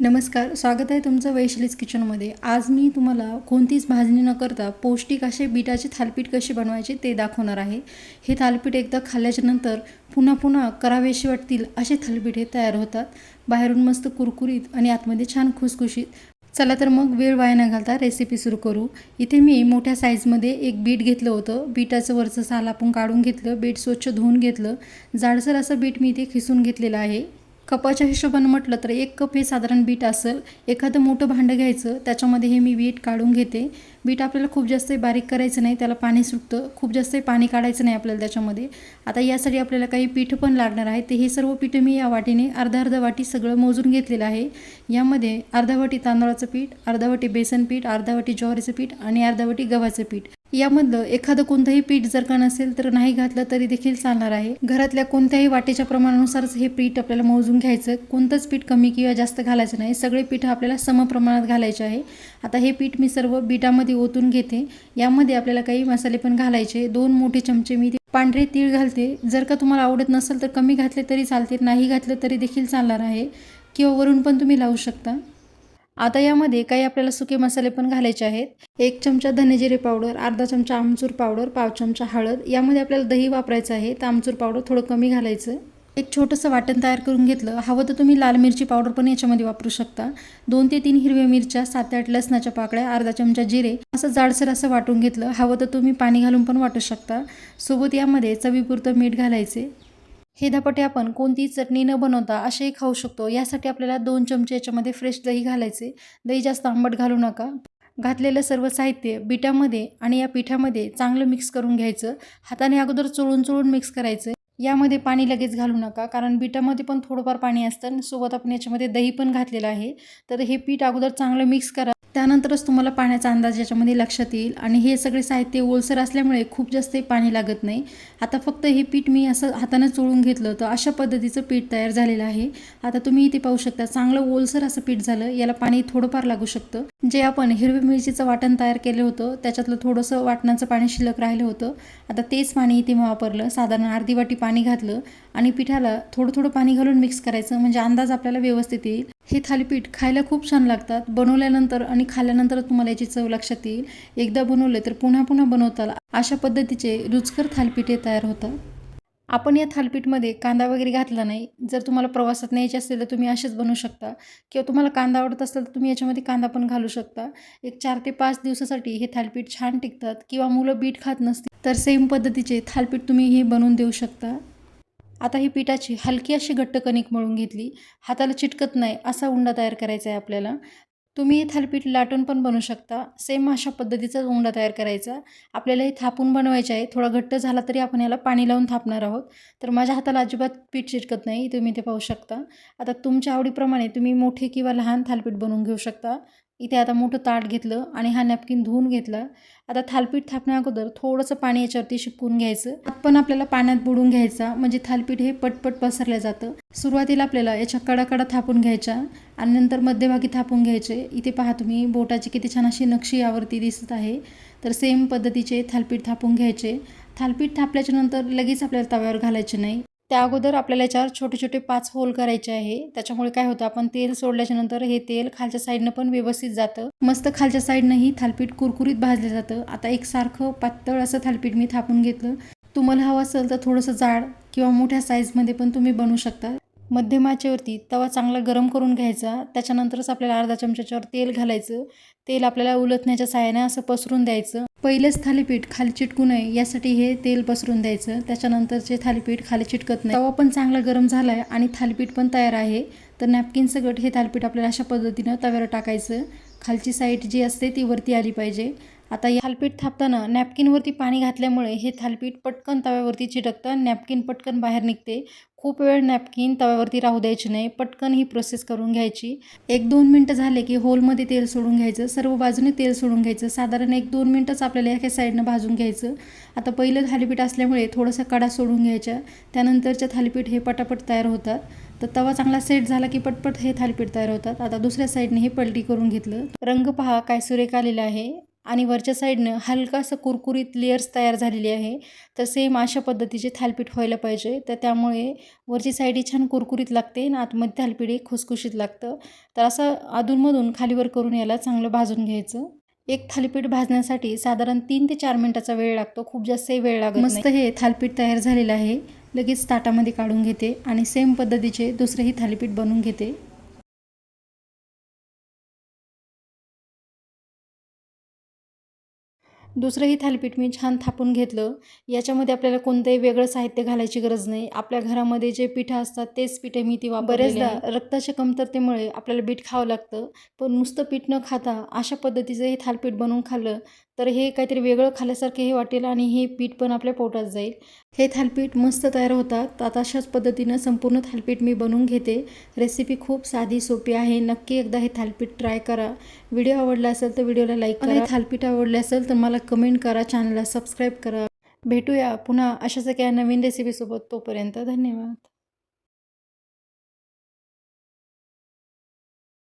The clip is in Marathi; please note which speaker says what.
Speaker 1: नमस्कार स्वागत आहे तुमचं वैशालीज किचनमध्ये. आज मी तुम्हाला कोणतीच भाजणी न करता पौष्टिक असे बीटाचे थालपीठ कसे बनवायचे ते दाखवणार आहे. हे थालपीठ एकदा खाल्ल्याच्या नंतर पुन्हा पुन्हा करावेशी वाटतील असे थालपीठ हे तयार होतात. बाहेरून मस्त कुरकुरीत आणि आतमध्ये छान खुसखुशीत. चला तर मग वेळ वाया न घालता रेसिपी सुरू करू. इथे मी मोठ्या साईजमध्ये एक बीट घेतलं होतं. बीटाचं वरचं साल आपण काढून घेतलं बीट स्वच्छ धुवून घेतलं. जाडसर असं बीट मी इथे खिसून घेतलेलं आहे. कपाच्या हिशोबानं म्हटलं तर एक कप हे साधारण बीट असेल एखादं मोठं भांडं घ्यायचं त्याच्यामध्ये हे मी बीट काढून घेते. बीट आपल्याला खूप जास्त बारीक करायचं नाही त्याला पाणी सुटतं. खूप जास्त पाणी काढायचं नाही आपल्याला त्याच्यामध्ये. आता यासाठी आपल्याला काही पीठ पण लागणार आहे. ते हे सर्व पीठ मी या वाटीने अर्धा अर्धा वाटी सगळं मोजून घेतलेलं आहे. यामध्ये अर्धा वाटी तांदळाचं पीठ अर्धा वाटी बेसन पीठ अर्धा वाटी ज्वारीचं पीठ आणि अर्धा वाटी गव्हाचं पीठ. यामधलं एखादं कोणतंही पीठ जर का नसेल तर नाही घातलं तरी देखील चालणार आहे. घरातल्या कोणत्याही वाटेच्या प्रमाणानुसारच हे पीठ आपल्याला मोजून घ्यायचं. कोणतंच पीठ कमी किंवा जास्त घालायचं नाही. सगळे पीठ आपल्याला समप्रमाणात घालायचे आहे. आता हे पीठ मी सर्व बीटामध्ये ओतून घेते. यामध्ये आपल्याला काही मसाले पण घालायचे. दोन मोठे चमचे मी पांढरे तीळ घालते. जर का तुम्हाला आवडत नसेल तर कमी घातले तरी चालते नाही घातलं तरी देखील चालणार आहे. किंवा वरून पण तुम्ही लावू शकता. आता यामध्ये काही आपल्याला सुके मसाले पण घालायचे आहेत. एक चमचा धनेजिरे पावडर अर्धा चमचा आमचूर पावडर पाव चमचा हळद. यामध्ये आपल्याला दही वापरायचं आहे तर आमचूर पावडर थोडं कमी घालायचं. एक छोटंसं वाटण तयार करून घेतलं. हवं तर तुम्ही लाल मिरची पावडर पण याच्यामध्ये वापरू शकता. दोन ते तीन हिरव्या मिरच्या सात आठ लसणाच्या पाकळ्या अर्धा चमचा जिरे असं जाडसर असं वाटून घेतलं. हवं तर तुम्ही पाणी घालून पण वाटू शकता. सोबत यामध्ये चवीपुरतं मीठ घालायचे. हे धपाटे आपण कोणतीही चटणी न बनवता असेही खाऊ शकतो. यासाठी आपल्याला दोन चमचे याच्यामध्ये फ्रेश दही घालायचे. दही जास्त आंबट घालू नका. घातलेलं सर्व साहित्य बिटामध्ये आणि या पिठामध्ये चांगलं मिक्स करून घ्यायचं. हाताने अगोदर चोळून चोळून मिक्स करायचं. यामध्ये पाणी लगेच घालू नका कारण बिटामध्ये पण थोडंफार पाणी असतं आणि सोबत आपण याच्यामध्ये दही पण घातलेलं आहे. तर हे पीठ अगोदर चांगलं मिक्स करा. त्यानंतरच तुम्हाला पाण्याचा अंदाज याच्यामध्ये लक्षात येईल. आणि हे सगळे साहित्य ओलसर असल्यामुळे खूप जास्त पाणी लागत नाही. आता फक्त हे पीठ मी असं हातानं चोळून घेतलं तर अशा पद्धतीचं पीठ तयार झालेलं आहे. आता तुम्ही इथे पाहू शकता चांगलं ओलसर असं पीठ झालं. याला पाणी थोडंफार लागू शकतं. जे आपण हिरवी मिरचीचं वाटण तयार केलं होतं त्याच्यातलं थोडंसं वाटणाचं पाणी शिल्लक राहिलं होतं. आता तेच पाणी इथे वापरलं. साधारण अर्धी वाटी पाणी घातलं आणि पिठाला थोडं थोडं पाणी घालून मिक्स करायचं. म्हणजे अंदाज आपल्याला व्यवस्थित येईल. हे थालीपीठ खायला खूप छान लागतात. बनवल्यानंतर आणि खाल्ल्यानंतर तुम्हाला याची चव लक्षात येईल. एकदा बनवले तर पुन्हा पुन्हा बनवताल. अशा पद्धतीचे रुचकर थालीपीठे तयार होतात. आपण या थालीपीठमध्ये कांदा वगैरे घातला नाही. जर तुम्हाला प्रवासात न्यायचे असेल तर तुम्ही असेच बनवू शकता. किंवा तुम्हाला कांदा आवडत असेल तर तुम्ही याच्यामध्ये कांदा पण घालू शकता. एक चार ते पाच दिवसासाठी हे थालीपीठ छान टिकतात. किंवा मुलं बीट खात नसतील तर सेम पद्धतीचे थालीपीठ तुम्ही हे बनवून देऊ शकता. आता ही पिठाची हलकी अशी घट्ट कणिक मळून घेतली. हाताला चिटकत नाही असा उंडा तयार करायचा आहे आपल्याला. तुम्ही हे थालीपीठ लाटून पण बनवू शकता. सेम अशा पद्धतीचाच उंडा तयार करायचा. आपल्याला हे थापून बनवायचे आहे. थोडा घट्ट झाला तरी आपण याला पाणी लावून थापणार आहोत. तर माझ्या हाताला अजिबात पीठ चिटकत नाही. तुम्ही ते पाहू शकता. आता तुमच्या आवडीप्रमाणे तुम्ही मोठे किंवा लहान थालीपीठ बनवून घेऊ शकता. इथे आता मोठं ताट घेतलं आणि हा नॅपकिन धुवून घेतला. आता थालपीठ थापण्या अगोदर थोडंसं पाणी याच्यावरती शिपकून घ्यायचं. हात पण आपल्याला पाण्यात बुडून घ्यायचा म्हणजे थालपीठ हे पटपट पसरलं जातं. सुरुवातीला आपल्याला याच्या कडाकडा थापून घ्यायच्या आणि नंतर मध्यभागी थापून घ्यायचे. इथे पहा तुम्ही बोटाची किती छान अशी नक्षी यावरती दिसत आहे. तर सेम पद्धतीचे थालपीठ थापून घ्यायचे. थालपीठ थापल्याच्या नंतर लगेच आपल्याला तव्यावर घालायचे नाही. त्या अगोदर आपल्याला याच्यावर छोटे छोटे पाच होल करायचे आहे. त्याच्यामुळे काय होतं आपण तेल सोडल्याच्या नंतर हे तेल खालच्या साईडनं पण व्यवस्थित जातं. मस्त खालच्या साईडनं ही थालपीठ कुरकुरीत भाजलं जातं. आता एक सारखं पातळ असं थालपीठ मी थापून घेतलं. तुम्हाला हवं असेल तर थोडंसं जाड किंवा मोठ्या साईजमध्ये पण तुम्ही बनवू शकता. मध्यमाचेवरती तवा चांगला गरम करून घ्यायचा. त्याच्यानंतरच आपल्याला अर्धा चमच्याच्यावर तेल घालायचं. तेल आपल्याला उलटण्याच्या साहाय्याने असं पसरून द्यायचं. पहिलेच थालीपीठ खाली चिटकू नये यासाठी हे तेल पसरून द्यायचं. त्याच्यानंतरचे थालीपीठ खाली चिटकत नाही तवा पण चांगला गरम झाला आहे आणि थालीपीठ पण तयार आहे तर नॅपकिन सगट हे थालीपीठ आपल्याला अशा पद्धतीनं तव्यावर टाकायचं. खालची साईड जी असते ती वरती आली पाहिजे. आता या थालपीठ थापताना नॅपकिनवरती पाणी घातल्यामुळे हे थालपीठ पटकन तव्यावरती चिटकतं नॅपकिन पटकन बाहेर निघते. खूप वेळ नॅपकिन तव्यावरती राहू द्यायची नाही पटकन ही प्रोसेस करून घ्यायची. एक दोन मिनटं झाले की होलमध्ये तेल सोडून घ्यायचं सर्व बाजूने तेल सोडून घ्यायचं. साधारण एक दोन मिनटंच आपल्याला एका साईडनं भाजून घ्यायचं. आता पहिलं थालीपीठ असल्यामुळे थोडंसं कडा सोडून घ्यायच्या. त्यानंतरच्या थालीपीठ हे पटापट तयार होतात. तर तवा चांगला सेट झाला की पटपट हे थालीपीठ तयार होतात. आता दुसऱ्या साईडने हे पलटी करून घेतलं. रंग पहा काय सुरेख आलेला आहे. आणि वरच्या साईडनं हलकासं कुरकुरीत लेयर्स तयार झालेली आहे. तर सेम अशा पद्धतीचे थालपीठ व्हायला पाहिजे. तर त्यामुळे वरची साईड छान कुरकुरीत लागते आणि आतमध्ये थालपीठ हे खुसखुशीत लागतं. तर असं अधूनमधून खालीवर करून याला चांगलं भाजून घ्यायचं. एक थालीपीठ भाजण्यासाठी साधारण तीन ते चार मिनटाचा वेळ लागतो. खूप जास्तही वेळ लागतो मस्त हे थालीपीठ तयार झालेलं आहे. लगेच ताटामध्ये काढून घेते आणि सेम पद्धतीचे दुसरेही थालीपीठ बनवून घेते. दुसरंही थालीपीठ मी छान थापून घेतलं. याच्यामध्ये आपल्याला कोणतंही वेगळं साहित्य घालायची गरज नाही. आपल्या घरामध्ये जे पिठं असतात तेच पिठे मी ती बरेचदा रक्ताच्या कमतरतेमुळे आपल्याला बीट खावं लागतं. पण नुसतं पीठ न खाता अशा पद्धतीचं हे थालीपीठ बनवून खाल्लं तर हे काहीतरी वेगळं खाल्ल्यासारखं हे वाटेल आणि हे पीठ पण आपल्या पोटात जाईल. हे थालीपीठ मस्त तयार होतात. आता अशाच पद्धतीनं संपूर्ण थालीपीठ मी बनवून घेते. रेसिपी खूप साधी सोपी आहे. नक्की एकदा हे थालीपीठ ट्राय करा. व्हिडिओ आवडला असेल तर व्हिडिओला लाईक करा. थालीपीठ आवडले असेल तर मला कमेंट करा. चॅनलला सबस्क्राईब करा. भेटूया पुन्हा अशाच एका नवीन रेसिपीसोबत तोपर्यंत धन्यवाद.